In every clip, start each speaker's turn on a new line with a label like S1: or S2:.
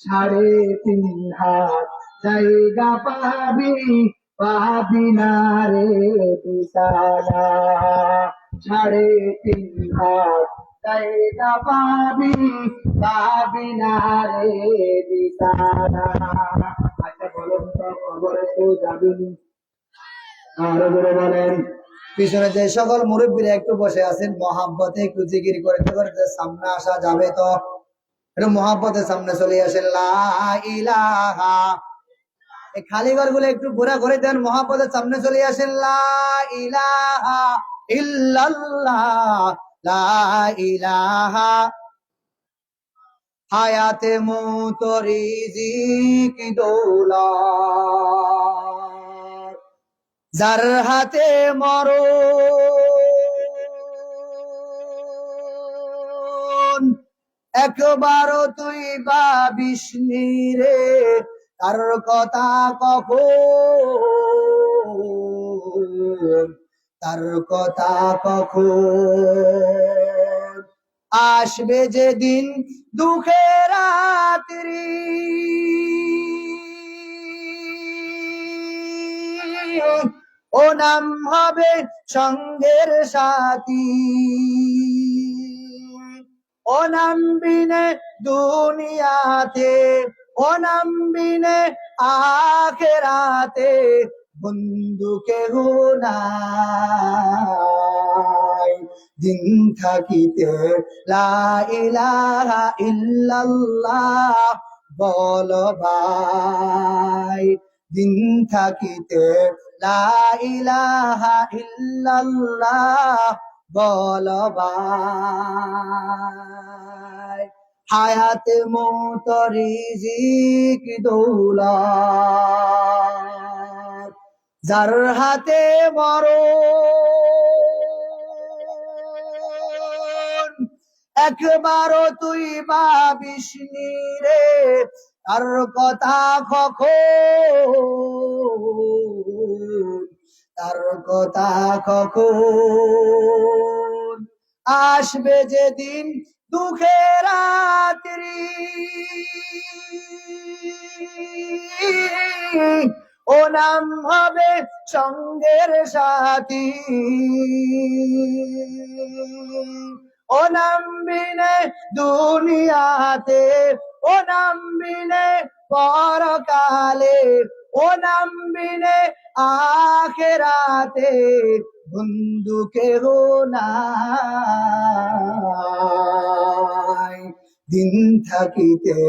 S1: সাড়ে তিন হাত, জায়গা পাবি পাবি না রে বিছানা। সাড়ে তিন হাত, জায়গা পাবি পাবি না রে বিছানা। আচ্ছা বলুন তো খবরে তো যাবিনি? আরও জোরে বলেন
S2: পিছনে যে সকল মুরব্বীরা একটু বসে আছেন, মহাব্বতে একটু জিকির করতে করতে সামনে আসা যাবে তো। একটু মহাব্বতের সামনে চলে আসেন। এই খালি ঘরগুলো একটু ঘোরা ঘুরে দেন, মহাব্বতের সামনে চলে আসেন। লা ইলাহা ইল্লাল্লাহ। লা ইলাহা। হায়াতে মুতরি জিক দৌলত যার হাতে মরণ। একবারও তুই ভাবিস নি রে, তার কথা কখন? তার কথা কখন? আসবে যেদিন দুঃখের রাত্রি। ও নাম হবে সঙ্গের সাথী। ও নাম বিনে দুনিয়াতে, ও নাম বিনে আখেরাতে বন্ধু কেহ নাই। দিন থাকিতে লা ইল্লাল্লাহ বল ভাই। দিন থাকিতে লা ইলাহা ইল্লাল্লাহ বল ভাই। হায়াত মত রিজিক দৌলত যার হাতে মরণ, একবারও তুই ভাবিস রে, তার কথা কখন তার কথা কখন আসবে যেদিন দুঃখের রাত্রি। ও নাম হবে সঙ্গের সাথী। ও নাম বিনে দুনিয়াতে, ও নাম বিনে পরকালে, ও নাম বিনে আখেরাতে বন্ধু কেহ নাই। দিন থাকিতে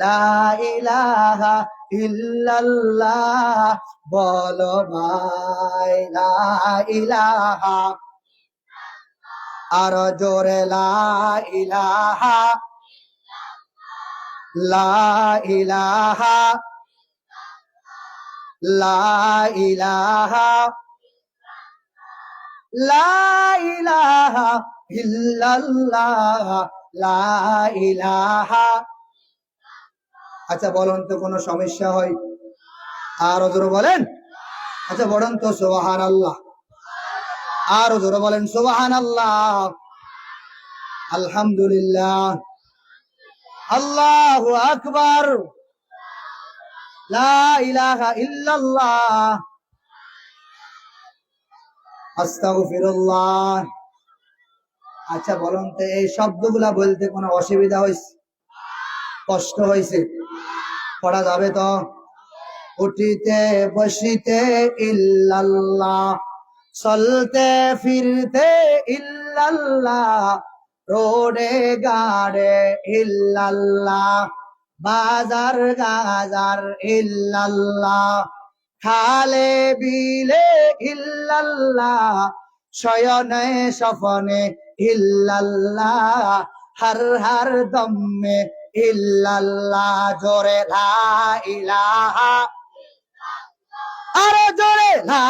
S2: লা ইলাহা ইল্লাল্লাহ বল ভাই লা ইলাহা। আর জোরে লা ইলাহা। ইলাহা লা ইলাহা লা ইলাহা ইল্লাল্লাহ, লা আচ্ছা বলুন তো কোনো সমস্যা হয়? আরও জোরে বলেন। আচ্ছা বলুন তো সোহান আল্লাহ আরও জোরে বলেন সোহান আল্লাহ আলহামদুলিল্লাহ। আল্লাহু আকবার। আচ্ছা বলুন তো, এই শব্দগুলা বলতে কোনো অসুবিধা হয়েছে কষ্ট হয়েছে পড়া যাবে তো? উঠিতে বসিতে ইল্লাল্লাহ, চলতে ফিরতে ইল্লাল্লাহ, রোডে, গাড়ে ইল্লাল্লাহ। বাজার, গাজার ইল্লাল্লাহ। খালে বিলে ইল্লাল্লাহ শয়নে স্বপনে ইল্লাল্লাহ। হর হর দমে ইল্লাল্লাহ, জোরে লা ইলাহা। আরে জোরে লা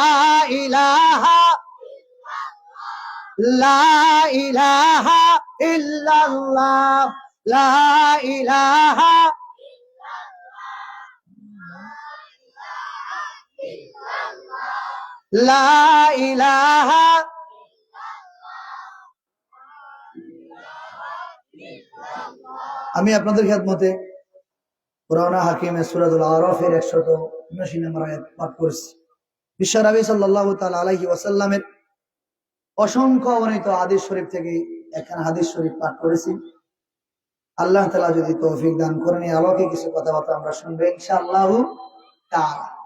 S2: ইলাহা। লা ইলাহা ইল্লাল্লাহ, লা ইলাহা। লা ইলাহা আমি আপনাদের খেদমতে পুরানা হাকিমের সুরাদুল আরফের একশত উনআশি নম্বর আয়াত পাঠ করেছি। বিশ্বরাবি সাল্লাহ তাল আলহি ওয়াসাল্লামের অসংখ্য অগণিত হাদিস শরীফ থেকে একখানা হাদিস শরীফ পাঠ করেছি। আল্লাহ তালা যদি তৌফিক দান করেন আলোকে কিছু কথাবার্তা আমরা শুনব ইনশাআল্লাহ তাআলা।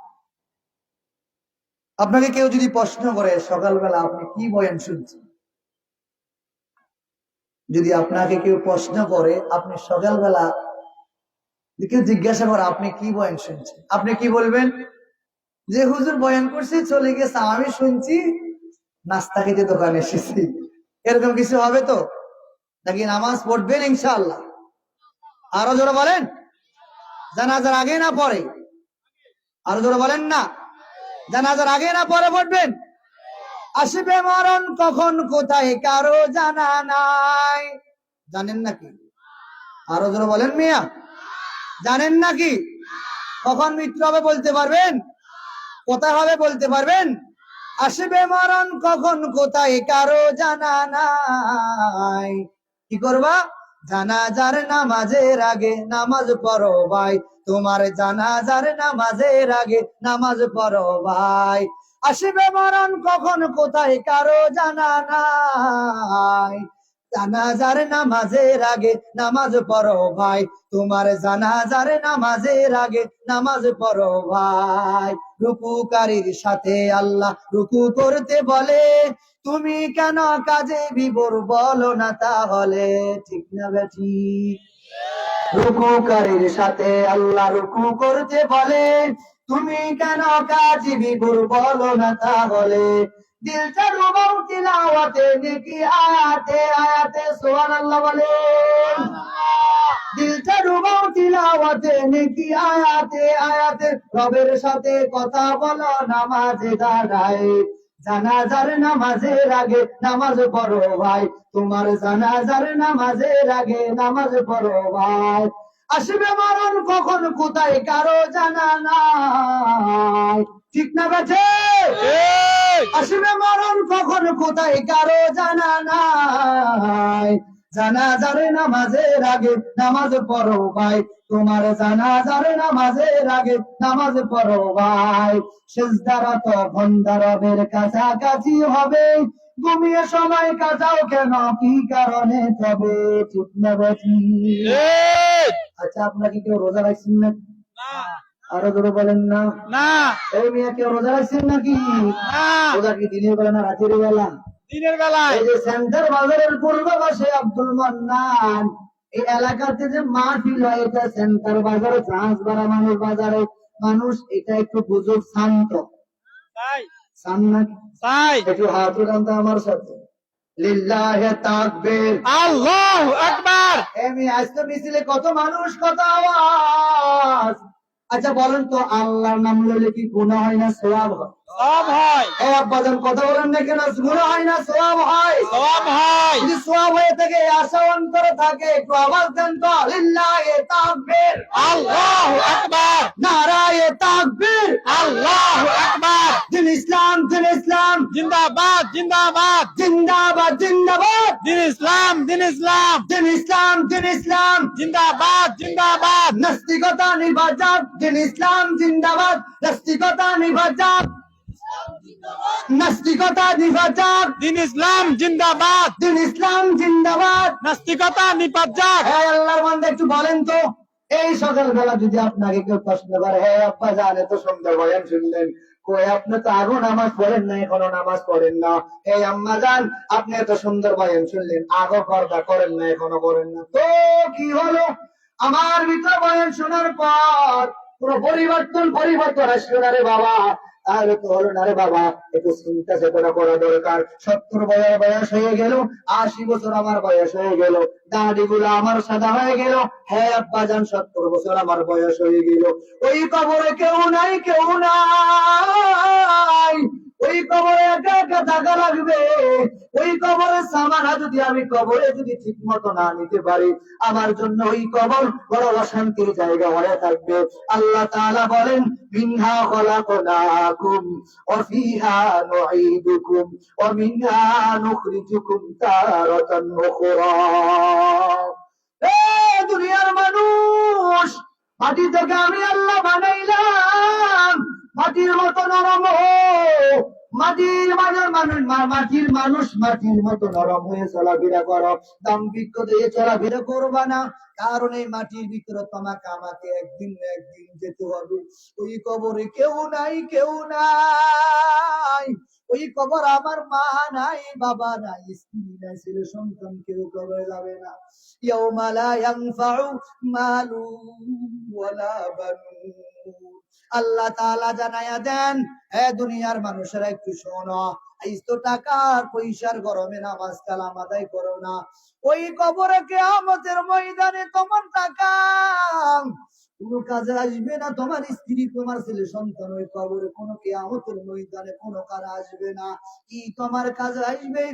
S2: আপনাকে কেউ যদি প্রশ্ন করে, সকালবেলা আপনি কি বয়ান শুনছেন? যদি আপনাকে কেউ প্রশ্ন করে, আপনি সকালবেলা কেউ জিজ্ঞাসা করে, আপনি কি বয়ান শুনছেন? আপনি কি বলবেন? যে হুজুর বয়ান করছি, চলে গেছে, আমি শুনছি, নাস্তা খেতে দোকানে এসেছি। এরকম কিছু হবে তো? নাকি নামাজ পড়বেন ইনশাআল্লাহ? আরও জোরে বলেন। জানাজার আগে না পরে? আরও জোরে বলেন না? জানাজার আগে না পরে পড়বেন আসবে মরণ কখন, কোথায়, কারও জানা নাই। জানেন নাকি? আরও জোরে বলেন মিয়া। জানেন নাকি? কখন মৃত্যু হবে বলতে পারবেন? কোথায় হবে বলতে পারবেন? আসবে মরণ কখন, কোথায়, কারও জানা নাই। কি করবা? জানাজার নামাজের আগে নামাজ পড়ো ভাই। তোমার জানাজার নামাজের আগে নামাজ পড়ো ভাই। আসবে মরণ কখন, কোথায় কারও জানা নাই। জানাজার নামাজের আগে নামাজ পড়ো ভাই। তোমার জানাজার নামাজের আগে নামাজ পড়ো ভাই। রুকুকারীর সাথে আল্লাহ রুকু করতে বলে তুমি কেন কাজে বিবর বলো না তাহলে? ঠিক না বেঠি। রুকুকারীর সাথে আল্লাহ রুকু করতে বলে। তুমি কেন কাজ বিবর বলো না তাহলে? দিলটা ডুবাও তিলাওয়াতে, নেকি আয়াতে আয়াতে, সুবহানাল্লাহ বলেন দিলটা ডুবাও তিলাওয়াতে, নেকি আয়াতে আয়াতে, রবের সাথে কথা বলো, নামাজে দাঁড়ায় জানাজার নামাজের আগে নামাজ পড়ো ভাই। তোমার জানাজার নামাজের আগে নামাজ পড়ো ভাই। আসবে মরণ কখন কোথায় কারও জানা নাই। ঠিক না বেছে আসবে মরণ কখন কোথায় কারও জানা নাই। জানাজারে নামাজের আগে নামাজ পড়ো ভাই। তোমার জানাজারে নামাজের আগে নামাজ পড়ো ভাই। ভন্ডারবের কাছাকাছি হবে। ঘুমিয়ে সময় কাটাও কেন? কি কারণে তবে ঠিক না বেঠি আচ্ছা আপনাকে কেউ রোজা রাখছেন না। আরও ধরে বলেন না।
S3: না।
S2: এই মেয়ে কেউ রোজা রাখছেন নাকি? রোজা কি দিনের বেলা না রাতের বেলা?
S3: দিনের বেলায়।
S2: এই যে সেন্টার বাজারের পূর্ব পাশে আব্দুল মান্নান এই এলাকাতে যে মাহফিল হয় এটা সেন্টার বাজারে ট্রান্সবারা মানুষ বাজারে। মানুষ এটা একটু বুঝুক শান্ত।
S3: তাই। তাই।
S2: একটু হাত উঠান আমার সাথে। লিল্লাহে তাকবীর।
S3: আল্লাহ আকবার।
S2: এমনি আজকে মিছিলে কত মানুষ কত আওয়াজ। আচ্ছা বলেন তো আল্লাহর নাম লইলে কি গুনাহ হয় না সওয়াব হয়?
S3: সব হয়।
S2: এ আব্বাজান কথা বলেন না কেন? গুনাহ হয় না সওয়াব হয়।
S3: সব হয়।
S2: যদি সওয়াব হয়ে থাকে আশা অন্তরে থাকে একটু আওয়াজ দেন তো। লিল্লাহে তাকবীর।
S3: আল্লাহ আকবার।
S2: নারায়ে তাকবীর।
S3: আল্লাহ আকবার।
S2: দিন ইসলাম দিন ইসলাম।
S3: জিন্দাবাদ জিন্দাবাদ।
S2: জিন্দাবাদ জিন্দাবাদ।
S3: দিন ইসলাম দিন ইসলাম।
S2: দিন ইসলাম দিন ইসলাম।
S3: জিন্দাবাদ জিন্দাবাদ।
S2: নাস্তিকতা নির্বাচক। দিন ইসলাম জিন্দাবাদ। নাস্তিকতা নির্বাচক। নাস্তিকতা নির্বাচক।
S3: দিন ইসলাম জিন্দাবাদ।
S2: দিন ইসলাম জিন্দাবাদ।
S3: নাস্তিকতা নিপাজ্জাক
S2: হ্যাঁ আল্লাহর বান্দা একটু বলেন তো এই সকালবেলা যদি আপনাকে কেউ প্রশ্ন করে হ্যাঁ আব্বা জানে তো সুন্দর বয়ান শুনলেন। কই আপনি তো আগো নামাজ পড়েন না এখনও নামাজ পড়েন না। এই আম্মা জান আপনি এত সুন্দর বয়ান শুনলেন আগো পর্দা করেন না এখনও করেন না। তো কি হলো? আমার ভিতর বয়ান শোনার পর পুরো পরিবর্তন পরিবর্তন আসলো না রে বাবা। তাহলে তো হলো না রে বাবা, একটু চিন্তা চেতনা করা দরকার। সত্তর বছর বয়স হয়ে গেল, আশি বছর আমার বয়স হয়ে গেল। দাড়ি গুলো আমার সাদা হয়ে গেল। হ্যাঁ আব্বা যান সত্তর বছর আমার বয়স হয়ে গেল। ওই কবরে কেউ নাই কেউ নাই। ওই কবরে একা একা টাকা লাগবে। ওই কবরে সামানা যদি আমি কবরে যদি ঠিক মতো না নিতে পারি, আমার জন্য ওই কবর বড় অশান্তির জায়গা হয়ে থাকবে। আল্লাহ তাআলা বলেন, মিনহা খলাকনাকুম ওয়া ফিহা নুঈদুকুম ওয়া মিনহা নুখরিজুকুম তারাতান উখরা। এ দুনিয়া মাটি থেকে আমি আল্লাহ বানাইলাম। মাটির মতো নরম হো মাটির মানুষ মানুষ মাটির মানুষ মাটির মতো নরম হয়ে চলাফেরা করো। দাম দাম্ভিক্য দিয়ে চলাফেরা করবা না, কারণ এই মাটির ভিতরে তোমাকে আমাকে একদিন একদিন যেতে হবে। ওই কবরে কেউ নাই কেউ নাই। ওই কবর আমার মা নাই, বাবা নাই, স্ত্রী নাই, ছেলে সন্তান কেউ কবরে যাবে না। ইয়াউমা লা ইয়ানফাউ মালু ওয়ালা বানুন। আল্লাহ তাআলা জানায়া দেন হে দুনিয়ার মানুষেরা একটু শোনো ময়দানে তোমার কোনো আসবে না স্ত্রী, তোমার ছেলে, সন্তান ওই কবরে, কোনো ময়দানে কোনো কাজ আসবে না। কি তোমার কাজে আসবে?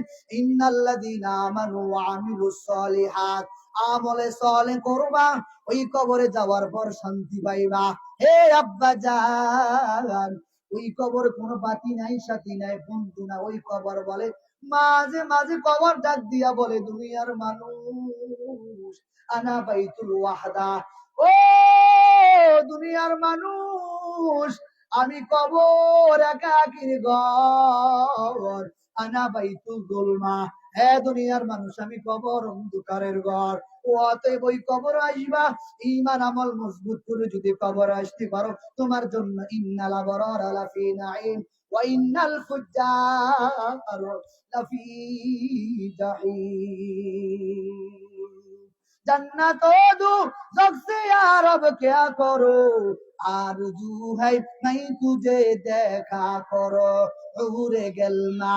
S2: আমলে সলে করবা, ওই কবরে যাওয়ার পর শান্তি পাইবা। হে আব্বা জান, ওই কবর কোনো বাতি নাই, সাথী নাই, বন্ধু না ওই কবর বলে। মাঝে মাঝে কবর ডাক দিয়া বলে দুনিয়ার মানুষ, আনা বাইতুল ওয়াহদা। ও দুনিয়ার মানুষ, আমি কবর একাকির ঘর, আনা বাইতুল গোলমা হে দুনিয়ার মানুষ আমি কবর অন্ধকারের ঘর ও অতএব ওই কবর আসবা ইমান আমল মজবুত করে যদি কবর আসতে পারো তোমার জন্য ইন্নাল আবরার লাফি নাঈম ওয়া ইন্নাল ফুজ্জার লাফি জাহিম जन्नत दो जग से यार अब क्या करो आरजू है नहीं तुझे देखा करो हूरे गलमा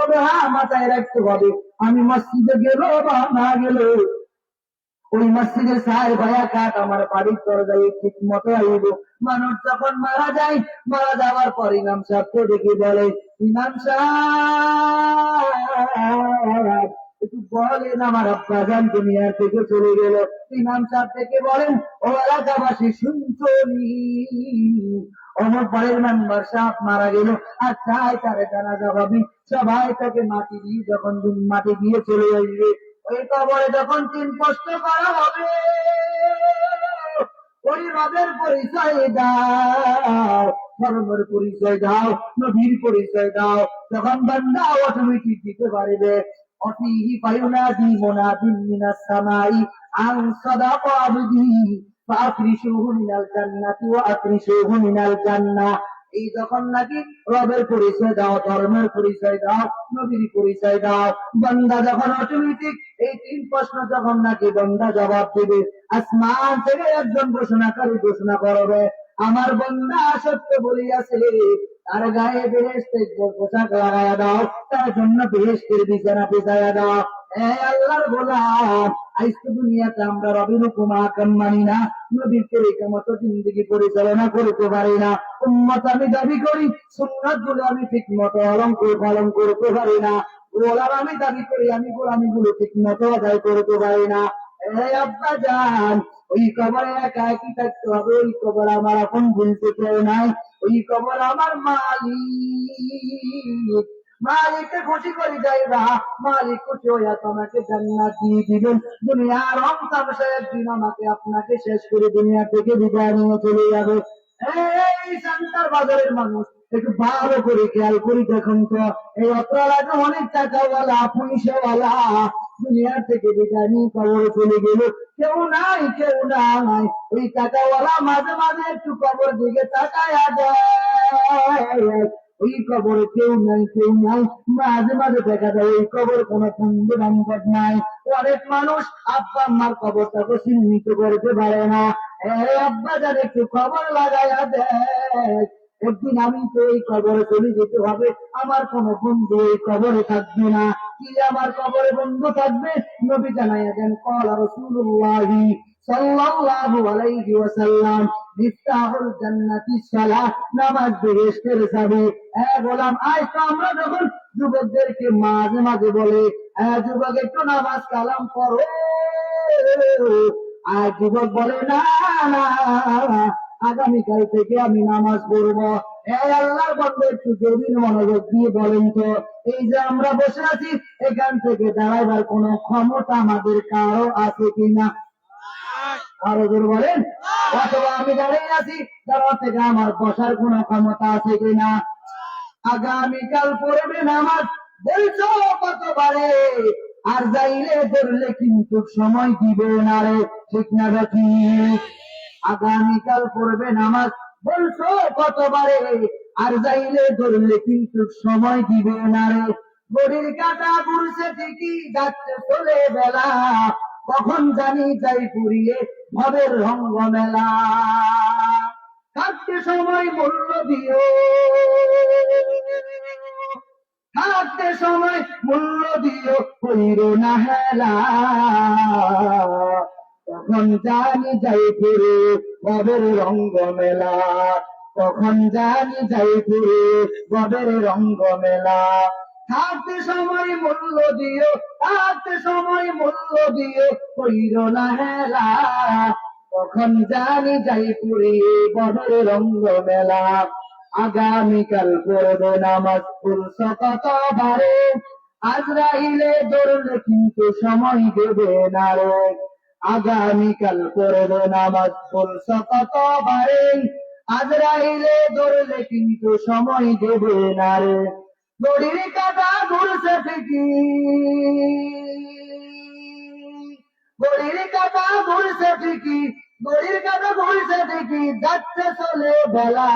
S2: তবে হ্যাঁ মাথায় রাখতে হবে? আমি মসজিদে গেল বা না গেল। ওই মসজিদের সাহেব ভাইয়া কাঠ আমার বাড়ির দরজায় ঠিক মতো আইব। মানুষ যখন মারা যায়, মারা যাওয়ার পর ইমাম সাহেবকে দেখে বলে, ইমাম সাহেব, একটু বলেন আমার আব্বা যান দুনিয়া থেকে চলে গেল। ইমাম সাহেব থেকে বলেন, ও এলাকাবাসী শুনছনি অমর পরের মেম্বার সাহেব মারা গেল। আর তাই তারে জানাজা হবে সবাই তাকে মাটি দিয়ে যখন মাটি দিয়ে চলে আসবে, ওই কবরে যখন তিন প্রশ্ন করা হবে পরিচয় দাও, ধর্মের পরিচয় দাও, নবীর পরিচয় দাও। অটোমেটিক দিতে মিনাল এই যখন নাকি রবের পরিচয় দাও, ধর্মের পরিচয় দাও, নবীর পরিচয় দাও, বন্দা যখন অটোমেটিক এই তিন প্রশ্ন যখন নাকি বন্দা জবাব দেবে, আসমান থেকে একজন ঘোষণাকারী ঘোষণা করবে, আমার বন্দা সত্য বলিয়াছে, তার গায়ে বেহেস্তের পোশাক লাগাইয়া দাও, তার জন্য বেহেস্তের বিছানা পেছাইয়া দাও। আল্লাহর আজকে দুনিয়াতে আমরা রবির মানি না মতো জিন্দগি পরিচালনা করতে পারি না। আমি দাবি করি সুন্নাতগুলো আমি ঠিক মতো পালন করতে পারি না। গোলাম আমি দাবি করি, আমি গোলামি গুলো ঠিক মতো আদায় করতে পারি না। ওই কবরে একা একই থাকতে হবে? ওই কবর আমার এখন ভুলতে নাই। ওই কবর আমার মালিক। মালিককে খুশি করে যাইবা মালিক খুশি হইয়া তোমাকে জান্নাত দিয়ে দিবেন। দুনিয়ার রং তামসা একদিন আমাকে আপনাকে শেষ করে দুনিয়া থেকে বিদায় নিয়ে চলে যাবে। এই সেন্টার বাজারের মানুষ, একটু ভালো করে খেয়াল করি দেখুন তো। এই অপরাধ অনেক টাকাওয়ালা পয়সাওয়ালা দুনিয়া থেকে বিদায় নিয়ে কবরে চলে গেল। কেউ নাই কেউ নাই। ওই টাকাওয়ালা মাঝে মাঝে একটু কবর দিকে তাকায়া দেয়। ওই কবরে কেউ নাই কেউ নাই। মাঝে মাঝে দেখা যায় ওই কবর কোনো বন্ধু বান্ধব নাই। অনেক মানুষ আব্বা আম্মার কবরটাকে চিহ্নিত করতে পারে না। আব্বা যার একটু খবর লাগাইয়া দেয় একদিন আমি তো এই কবরে চলে যেতে হবে। আমার কোন বন্ধু এই কবরে থাকবে না। কি আমার কবরে বন্ধু থাকবে? নবী জানাইয়া দেন, কলা রসুল্লাহি সাল্লাল্লাহু আলাইহি ওয়াসাল্লাম মিফতাহুল জান্নাতি সালাহ, নামাজ বেহেশতের চাবি এ গোলাম আজ তো আমরা যখন যুবকদেরকে মাঝে মাঝে বলে, এ যুবক, একটু নামাজ কালাম করো। আর যুবক বলে, না না, আগামীকাল থেকে আমি নামাজ পড়ব। আল্লাহর বন্ধু, একটু গভীর মনোযোগ দিয়ে বলেন তো, এই যে আমরা বসে আছি, এখান থেকে দাঁড়াইবার কোন ক্ষমতা আমাদের কারও আছে কিনা? আরও বলেন অথবা আমি দাঁড়িয়ে আছি থেকে আমার বসার কোন ক্ষমতা আছে কিনা? আগামীকাল পড়বে নামাজ, বলছো কতবারে? আর যাইলে ধরলে কিন্তু সময় দিবে না রে, ঠিক না আগামীকাল পড়বে নামাজ, বলছো কতবারে? আর যাইলে ধরলে কিন্তু সময় দিবে না রে। গড়ির কাটা ঘুরছে ঠিকই, যাচ্ছে চলে বেলা। কখন জানি যাই পুরিয়ে ভবের রঙ্গ মেলা থাকতে সময় মূল্য দিও। থাকতে সময় মূল্য দিও, কইরো না হেলা। তখন জানি যাই পুরে ববের রঙ্গ মেলা তখন জানি যাই পুরে ববের রঙ্গ মেলা থাকতে সময় মূল্য দিও থাকতে সময় মূল্য দিও, কইরো না হেলা। তখন জানি যাই পুরে ববের রঙ্গ মেলা। আগামীকাল পড়বে নামাজ পড়ছ কতবারে আজরাইলে দৌড়লে কিন্তু সময় দেবে না রে। আগামীকাল পড়বে নামাজ পড়ছ কতবারে আজরাইলে দৌড়লে কিন্তু সময় দেবে না রে। কাটা ঘুরছে ঠিকই। গড়ির ঠিকই যাচ্ছে চলে বেলা।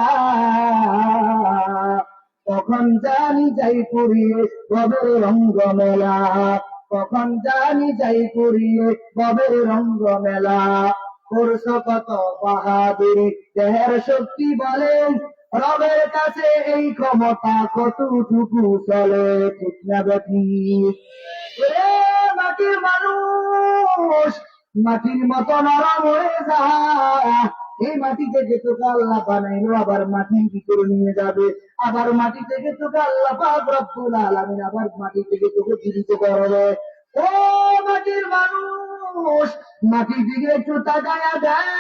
S2: কখন জানি যাই পুরিয়ে ববের রঙ্গ মেলা কখন জানি যাই পুরিয়ে ববের রঙ্গ মেলা করছ কত বাহাদুরি, দেহের শক্তি বলেন রবের কাছে এই ক্ষমতা কতটুকু চলে মাটির মানুষ, মাটির মতো নরম হয়ে যা এই মাটি থেকে তোকে আল্লাহ বানাইলো আবার মাটির ভিতরে নিয়ে যাবে। আবার মাটি থেকে তোকে আল্লাহ পাক রব্বুল আবার মাটি থেকে তোকে জীবিত করবে। ও মাটির মানুষ, মাটির দিকে একটু তাকায়া দেয়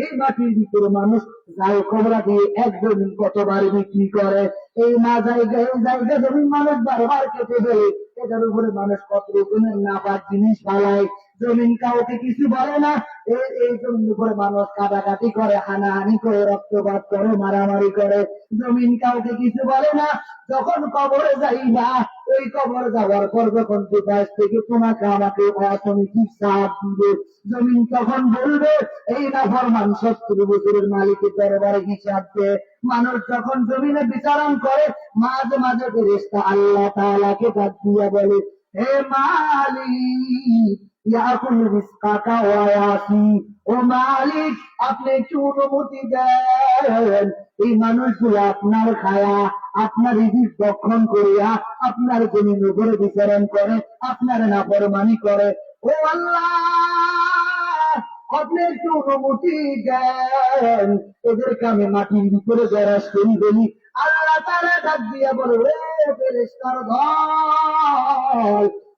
S2: এই মাটির ভিতরে মানুষ যায় খবরা দিয়ে এক জমিন কতবার বিক্রি করে? এই না জায়গায় জায়গা জমিন মানুষ বারবার কেটে দেয় এটার উপরে মানুষ কত রকমের নাপাক জিনিস পালায় জমিন কাউকে কিছু বলে না। এই জমিন উপরে মানুষ কাটাকাটি করে, হানাহানি করে, রক্তপাত করে, মারামারি করে। জমিন কাউকে কিছু বলে না। যখন কবরে যাই না, ওই কবর যাওয়ার পর যখন বিকাশ থেকে তোমাকে আমাকে অর্থনৈতিক সাহায্য দিবে, জমিন তখন বলবে, এই না ফরমান সত্তর বছরের মালিকের দরবারে হিসাব দিয়ে মানুষ যখন জমিনে বিচারণ করে, মাঝে মাঝে ফেরেশতা আল্লাহ তাআলাকে ডাক দিয়া বলে, হে মালিক মালিক, আপনি একটু অনুমতি দেন। এই মানুষগুলো আপনার খায়া, আপনার রিজিক করিয়া, আপনার জমিন উপরে বিচারণ করে, আপনার নাফরমানি করে। ও আল্লাহ, আপনি একটু অনুমতি দেন। এদেরকে আমি মাটির ভিতরে বেড়াস করি বলি। আল্লাহ তারা ডাক দিয়া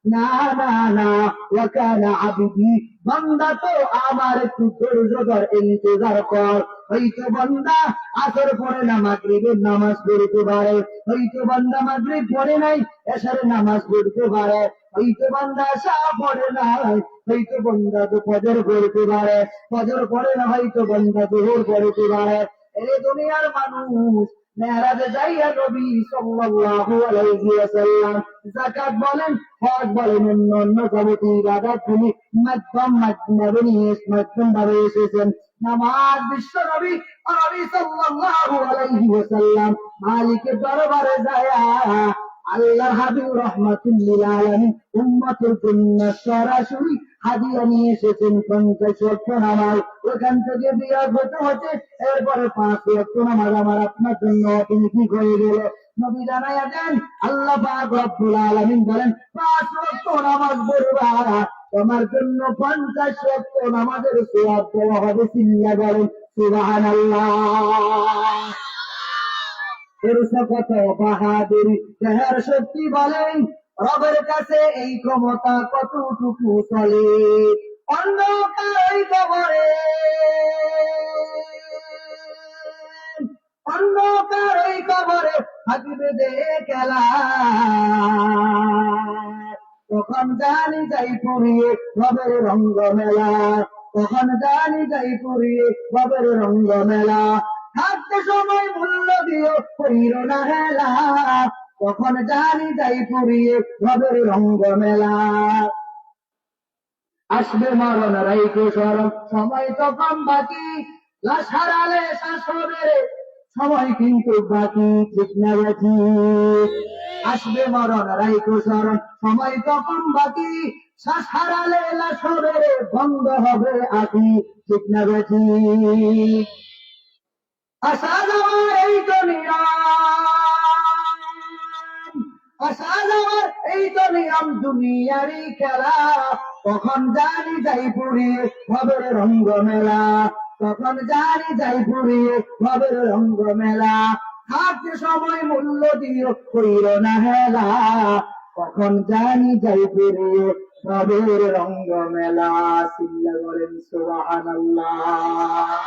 S2: না না না, ওয়াকানা আবিদি, বান্দা তো আমার একটু ধৈর্য ধর ইন্তজার কর। হয়তো বান্দা আসর পরে না মাগরিবের নামাজ পড়তে পারে। হয়তো বান্দা মাগরিব পড়ে নাই এসারে নামাজ পড়তে পারে। হয়তো বান্দা আশা পড়ে নাই, হয়তো বান্দা তো ফজর পড়তে পারে। ফজর পড়ে না, হয়তো বান্দা দুহর পড়তে পারে। এই দুনিয়ার মানুষ মেহরাজে যাইয়া নবী সাল্লাল্লাহু আলাইহি ওয়াসাল্লাম যাকাত বলেন হজ বলেন অন্য অন্য যাবতীয় ইবাদত গুলি মাধ্যম মাধ্যমে নিয়ে মাধ্যম ভাবে এসেছেন। নামাজ বিশ্ব নবী নবী সাল্লাল্লাহু আলাইহি ওয়াসাল্লাম মালিকের দরবারে যায় আল্লাহ হাবিব রহমাতুল্লিল আলামিন উম্মতের জন্য সরাসরি হাদিয়া নিয়ে এসেছেন পঞ্চাশ লক্ষ নামাজ। ওখান থেকে বিয়ার হতে হতে এরপরে পাঁচ লক্ষ নামাজ আমার আপনার জন্য। ঠিক হয়ে গেল নবী জানাইয়া দেন, আল্লাহ পাক রব্বুল আলামিন বলেন, পাঁচ লক্ষ নামাজ পড়বা। তোমার জন্য পঞ্চাশ লক্ষ নামাজের সোয়াব দেওয়া হবে চিল্লা বলেন, সুবহানাল্লাহ। কত বাহাদুরি। শক্তি বলেন রবের কাছে এই ক্ষমতা কতটুকু চলে? অন্ধকার ওই কবরে অন্ধকার ওই কবরে থাকিবে দে খেলা। তখন জানি যাই পুরিয়ে রবের রঙ্গ মেলা তখন জানি যাই পুরিয়ে রবের রঙ্গ মেলা থাকতে সময় মূল্য দিও কইর না হেলা। তখন জানি যাই পুরিয়ে রবের রঙ্গ মেলা আসবে মরণ রাইকে সরম সময় তো কম বাকি। লাশ হারালে শ্বাস হবে রে, সময় কিন্তু বাকি ঠিক না বাকি আসবে মরণ রাইকে সরম সময় তো কম বাকি। শ্বাস হারালে বন্ধ হবে আকি ঠিক না বাকি আসা যাওয়ার এই তো নিয়ম আসা যাওয়ার এই তো খেলা। কখন জানি যাই পুড়িয়ে ভবের রঙ্গ মেলা কখন জানি যাই পুড়িয়ে ভবের রঙ্গ মেলা সময় মূল্য দিও কইর না হেলা। কখন জানি যাই পুড়িয়ে ভবের রঙ্গ মেলা সিল্লা বলেন, সুবহানাল্লাহ।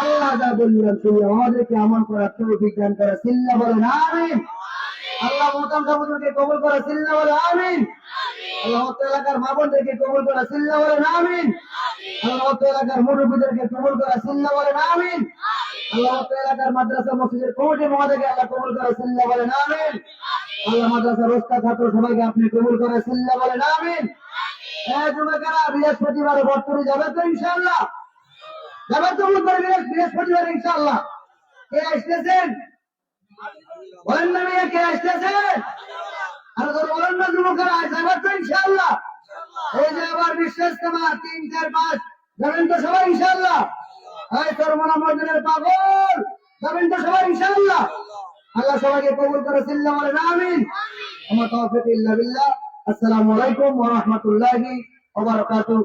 S2: আল্লাহ যা বললেন, সেই আমাদেরকে আমল করার তৌফিক দান করা। সিল্লা বলেন, আমিন। আল্লাহ মোতাম সামুদ্রকে কবল করা সিল্লা বলে আমিন। আল্লাহ এলাকার মা বোনদেরকে কবল করা সিল্লা বলেন আমিন। আল্লাহ এলাকার মুরব্বীদেরকে কবল করা সিল্লা বলেন আমিন। আল্লাহ এলাকার মাদ্রাসা মসজিদের কমিটি মহাদেরকে আল্লাহ কবল করা সিল্লা বলেন আমিন। আল্লাহ মাদ্রাসার রোস্তা ছাত্র সবাইকে আপনি কবুল করে সিল্লা বলেন আমিন। হ্যাঁ বৃহস্পতিবারে বর্তমানে যাবে তো ইনশাআল্লাহ? যাবে তো বৃহস্পতিবার ইনশাআল্লাহ। কে আসতেছেন বলেন না মেয়ে, কে আসতেছেন আর তোর বলেন না, যুবকেরা যাবে তো ইনশাআল্লাহ। এই যে আবার বিশ্বাস তোমার তিন, চার, পাঁচ যাবেন তো সবাই, ইনশাআল্লাহ? এই তোর মনে মর্দিনের পাগল যাবেন তো সবাই, ইনশাআল্লাহ? আল্লাহ সবাইকে কবুল করে, সিল্লা বলেন আমিন? আমার তৌফিক ইল্লা বিল্লাহ। আসসালামু আলাইকুম ওয়া রাহমাতুল্লাহি ওয়া বারাকাতুহু।